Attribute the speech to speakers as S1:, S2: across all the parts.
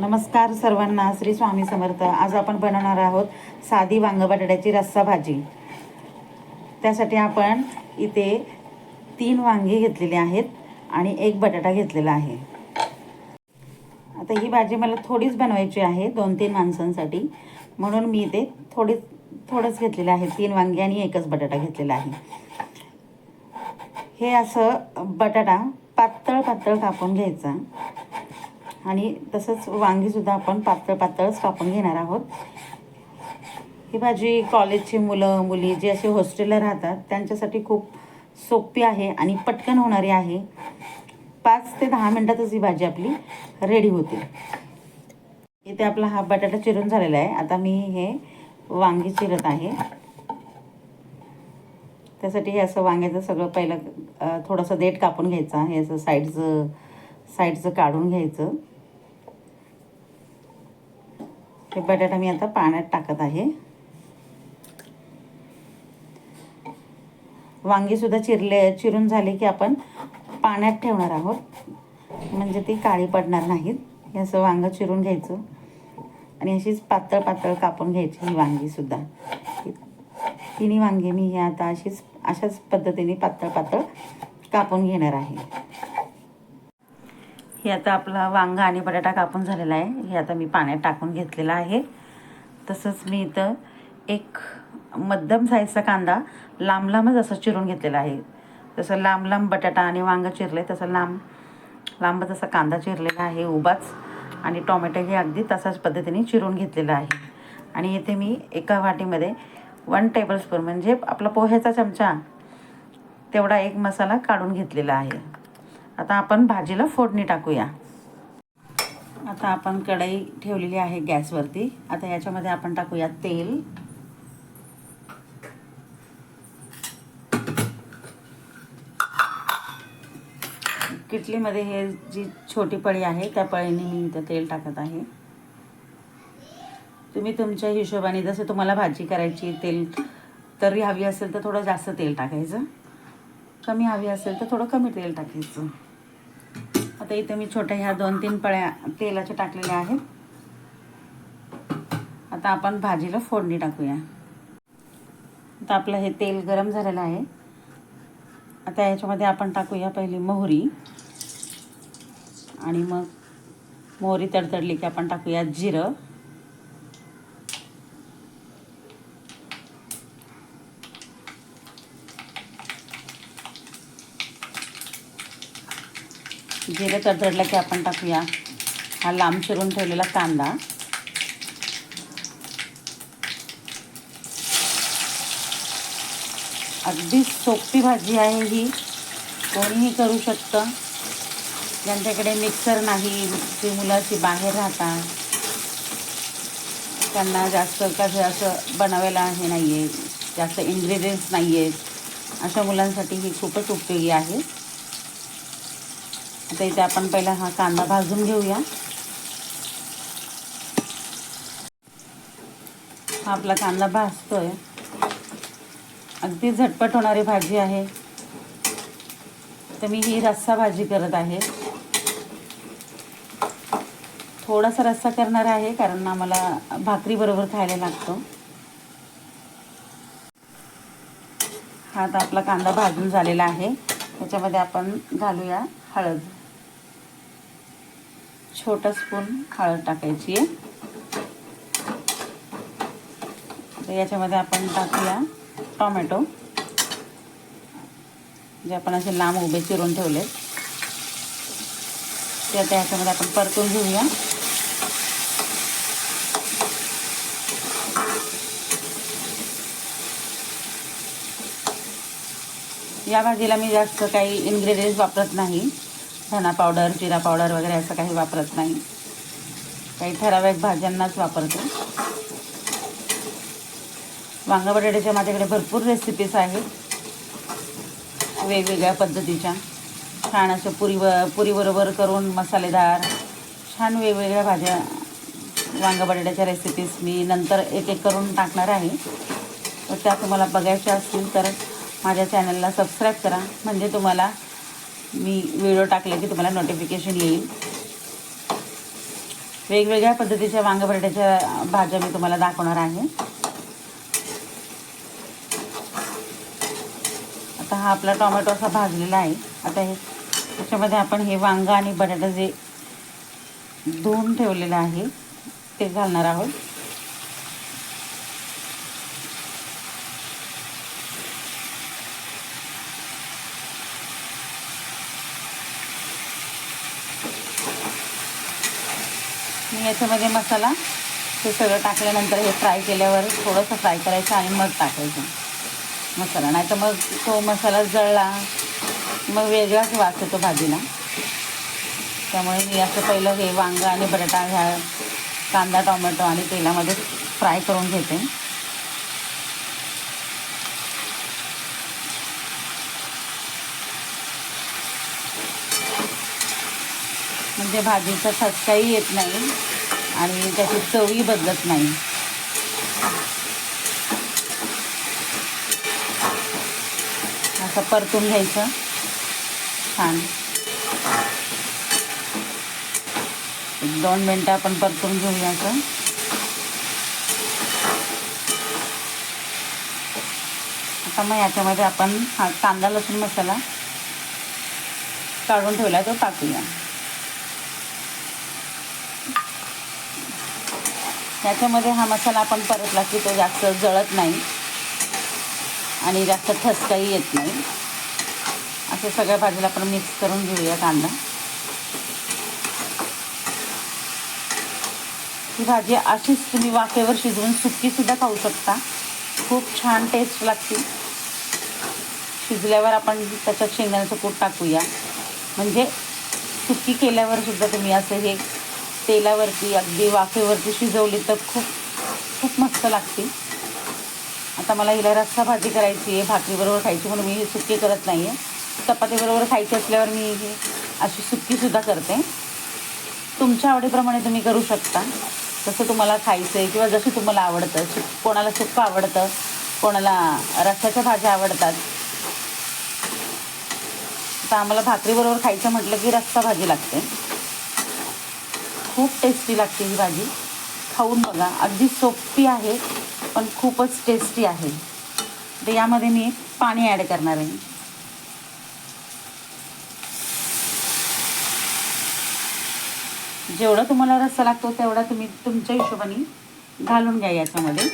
S1: नमस्कार सर्वांना श्री स्वामी समर्थ. आज आपण बनवणार आहोत साधी वांग बटाट्याची रस्सा भाजी. त्यासाठी आपण इथे तीन वांगी घेतलेली आहेत आणि एक बटाटा घेतलेला आहे. आता ही भाजी मला थोडीच बनवायची आहे दोन तीन माणसांसाठी. म्हणून मी इथे थोडी थोडंच घेतलेलं आहे तीन वांगी आणि एकच बटाटा घेतलेला आहे. हे असं बटाटा पातळ पातळ कापून घ्यायचा. आणि तसंच वांगीसुद्धा आपण पातळ पातळच कापून घेणार आहोत. ही भाजी कॉलेजची मुलं मुली जे असे हॉस्टेलला राहतात त्यांच्यासाठी खूप सोपी आहे आणि पटकन होणारी आहे. पाच ते दहा मिनटातच ही भाजी आपली रेडी होते. इथे आपला हा बटाटा चिरून झालेला आहे. आता मी हे वांगी चिरत आहे. त्यासाठी हे असं वांग्याचं सगळं पहिलं थोडंसं देठ कापून घ्यायचा हे असं साईडचं साईडचं काढून घ्यायचं. हे बटाटा मी आता पाण्यात टाकत आहे. वांगीसुद्धा चिरले चिरून झाले की आपण पाण्यात ठेवणार आहोत. म्हणजे ती काळी पडणार नाहीत. हे असं वांगं चिरून घ्यायचं. आणि अशीच पातळ पातळ कापून घ्यायची ही वांगीसुद्धा तिन्ही वांगे मी हे आता अशीच अशाच पद्धतीने पातळ पातळ कापून घेणार आहे. हे आता आपला वांगा आणि बटाटा कापून झालेला आहे. हे आता मी पाण्यात टाकून घेतलेलं आहे. तसंच मी इथं एक मध्यम साईजचा कांदा लांब लांबच असं चिरून घेतलेला आहे. जसं लांब लांब बटाटा आणि वांगं चिरले तसं लांब लांबच असा कांदा चिरलेला आहे उभाच. आणि टोमॅटो हे अगदी तसाच पद्धतीने चिरून घेतलेला आहे. आणि इथे मी एका वाटीमध्ये वन टेबलस्पून म्हणजे आपला पोह्याचा चमचा तेवढा एक मसाला काढून घेतलेला आहे. आता आपण भाजीला फोडणी टाकूया. आता आपण कढई ठेवलेली आहे गॅसवरती. आता याच्यामध्ये आपण टाकूया तेल. किटलीमध्ये हे जी छोटी पळी आहे त्या पळीने मी इथं तेल टाकत आहे. तुम्ही तुमच्या हिशोबाने जसं तुम्हाला भाजी करायची तेल तरी हवी असेल तर थोडं जास्त तेल टाकायचं. कमी हवी असेल तर थोडं कमी तेल टाकायचं. आता इथे मी छोट्या ह्या दोन तीन पळ्या तेलाच्या टाकलेल्या आहेत. आता आपण भाजीला फोडणी टाकूया. आता आपलं हे तेल गरम झालेलं आहे. आता याच्यामध्ये आपण टाकूया पहिली मोहरी. आणि मग मोहरी तडतडली की आपण टाकूया जिरं. जिरे तडतडलं की आपण टाकूया. हा लांब चिरून ठेवलेला कांदा. अगदी सोपी भाजी आहे ही. कोणीही करू शकतं. ज्यांच्याकडे मिक्सर नाही जी मुलाची बाहेर राहतात. त्यांना जास्त कसं असं बनवायला हे नाही आहे जास्त इन्ग्रेडियंट्स नाही आहेत अशा मुलांसाठी ही खूपच उपयोगी आहे. तर इथे आपण पहिला हा कांदा भाजून घेऊया. हा आपला कांदा भाजतोय. अगदी झटपट होणारी भाजी आहे. तर मी ही रस्सा भाजी करत आहे. थोडासा रस्सा करणार आहे कारण आम्हाला भाकरी बरोबर खायला लागतो. हा तर आपला कांदा भाजून झालेला आहे. त्याच्यामध्ये आपण घालूया हळद. छोटा स्पून हळद टाकायची आहे. याच्यामध्ये आपण टाकूया टॉमॅटो. जे आपण असे लांब उभे चिरून ठेवले ते आता याच्यामध्ये आपण परतून घेऊया. या भाजीला मी जास्त काही इन्ग्रेडियंट्स वापरत नाही. धना पावडर जिरा पावडर वगैरे असं काही वापरत नाही. काही ठराविक भाज्यांनाच वापरते. वांगा बटाट्याच्या माझ्याकडे भरपूर रेसिपीज आहेत. वेगवेगळ्या पद्धतीच्या. छान असं पुरी व पुरीबरोबर करून मसालेदार छान वेगवेगळ्या भाज्या वांगा बटाट्याच्या रेसिपीज मी नंतर एक एक करून टाकणार आहे. तर त्या तुम्हाला बघायच्या असतील तर माझ्या चॅनलला सबस्क्राईब करा. म्हणजे तुम्हाला मी व्हिडिओ टाकले की तुम्हाला नोटिफिकेशन येईल. वेगवेगळ्या पद्धतीच्या वांग बटाट्याच्या भाज्या मी तुम्हाला दाखवणार आहे. आता हा आपला टोमॅटो असा भाजलेला आहे. आता हे त्याच्यामध्ये आपण हे वांग आणि बटाटा जे धुवून ठेवलेलं आहे ते घालणार आहोत. मी याच्यामध्ये म्हणजे मसाला हे सगळं टाकल्यानंतर हे फ्राय केल्यावर थोडंसं फ्राय करायचं आणि मग टाकायचं. मसाला. नाही तर मग तो मसाला जळला मग वेगळाच वास येतो भाजीला. त्यामुळे मी असं पहिलं हे वांगं आणि बटाटा ह्या कांदा टोमॅटो आणि तेलामध्ये फ्राय करून घेते. म्हणजे भाजीचा ठसकाही येत नाही. आणि त्याची चवही बदलत नाही. असं परतून घ्यायचं. छान. एक दोन मिनटं आपण परतून घेऊया असं. आता मग याच्यामध्ये आपण हा कांदा लसूण मसाला काढून ठेवला तो टाकूया. याच्यामध्ये हा मसाला आपण परतला की तो जास्त जळत नाही. आणि जास्त ठसकाही येत नाही. असं सगळ्या भाजीला आपण मिक्स करून घेऊया कांदा. ही भाजी अशीच तुम्ही वाफेवर शिजवून सुक्कीसुद्धा खाऊ शकता. खूप छान टेस्ट लागते. शिजल्यावर आपण त्याच्यात शेंगदाण्याचं कूट टाकूया. म्हणजे सुकी केल्यावर सुद्धा तुम्ही असं हे तेलावरती अगदी वाफेवरती शिजवली तर खूप खूप मस्त लागते. आता मला हिला रस्सा भाजी करायची आहे भाकरीबरोबर खायची म्हणून मी ही सुक्की करत नाही आहे चपातीबरोबर खायची असल्यावर मी ही अशी सुक्कीसुद्धा करते. तुमच्या आवडीप्रमाणे तुम्ही करू शकता. जसं तुम्हाला खायचं आहे किंवा जसं तुम्हाला आवडतं सु कोणाला सुक्कं आवडतं कोणाला रस्साच्या भाज्या आवडतात. तर आम्हाला भाकरीबरोबर खायचं म्हटलं की रस्सा भाजी लागते. खूप टेस्टी लागते ही भाजी. खाऊन बघा. अगदी सोपी आहे पण खूपच टेस्टी आहे. तर यामध्ये मी पाणी ॲड करणार आहे. जेवढं तुम्हाला रस्सा लागतो तेवढा तुम्ही तुमच्या हिशोबाने घालून घ्या याच्यामध्ये.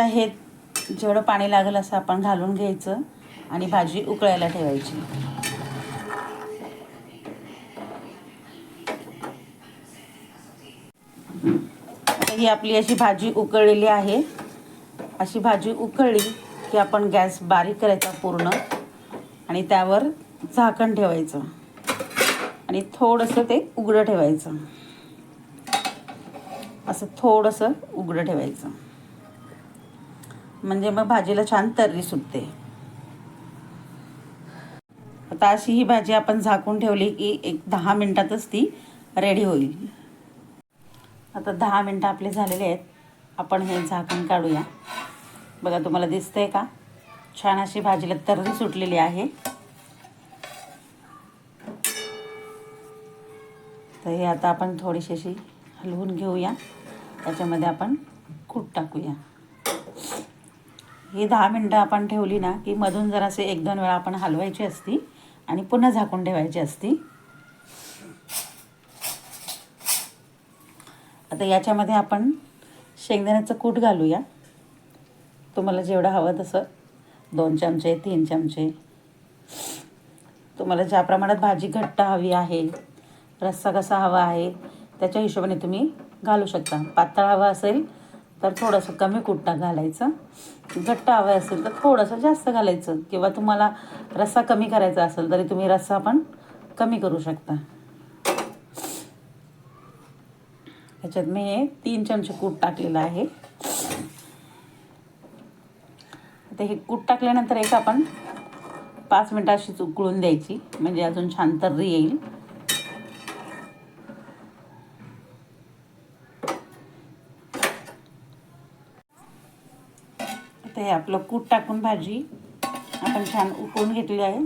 S1: आता हे जेवढं पाणी लागेल असं आपण घालून घ्यायचं आणि भाजी उकळायला ठेवायची. ही आपली अशी भाजी उकळलेली आहे. अशी भाजी उकळली की आपण गॅस बारीक करायचा पूर्ण आणि त्यावर झाकण ठेवायचं. आणि थोडंसं ते उघडं ठेवायचं. असं थोडंसं उघडं ठेवायचं. म्हणजे मग भाजीला छान तर्री सुटते. आता अशी ही भाजी आपण झाकून ठेवली की एक दहा मिनटातच ती रेडी होईल. आता दहा मिनटं आपले झालेले आहेत. आपण हे झाकण काढूया. बघा तुम्हाला दिसतंय का? छान अशी भाजीला तर्री सुटलेली आहे. तर हे आता आपण थोडीशी अशी हलवून घेऊया. त्याच्यामध्ये आपण कूट टाकूया. ही दहा मिनटं आपण ठेवली ना की मधून जरासे एक दोन वेळा आपण हलवायची असती आणि पुन्हा झाकून ठेवायची असती. आता याच्यामध्ये आपण शेंगदाण्याचं कूट घालूया. तुम्हाला जेवढं हवं तसं. दोन चमचे तीन चमचे. तुम्हाला ज्या प्रमाणात भाजी घट्ट हवी आहे रस्सा कसा हवा आहे त्याच्या हिशोबाने तुम्ही घालू शकता. पातळ हवा असेल तर थोडंसं कमी कुट्टा घालायचं. घट्ट हवं असेल तर थोडंसं जास्त घालायचं. किंवा तुम्हाला रस्सा कमी करायचा असेल तरी तुम्ही रस्सा पण कमी करू शकता. त्याच्यात मी हे तीन चमचे कूट टाकलेलं आहे. आता हे कूट टाकल्यानंतर एक आपण पाच मिनटं अशीच उकळून द्यायची. म्हणजे अजून छान तर्री येईल. आता हे आपलं कूट टाकून भाजी आपण छान उकळून घेतली आहे.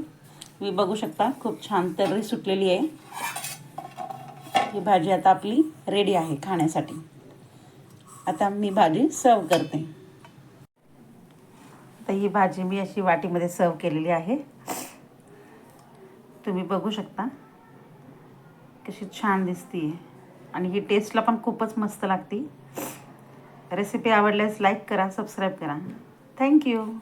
S1: तुम्ही बघू शकता खूप छान तर्री सुटलेली आहे. ही भाजी आता आपली रेडी आहे खाण्यासाठी. आता मी भाजी सर्व करते. तर ही भाजी मी अशी वाटीमध्ये सर्व केलेली आहे. तुम्ही बघू शकता कशी छान दिसते आणि ही टेस्टला पण खूपच मस्त लागते. रेसिपी आवडल्यास लाईक करा सबस्क्राईब करा. Thank you.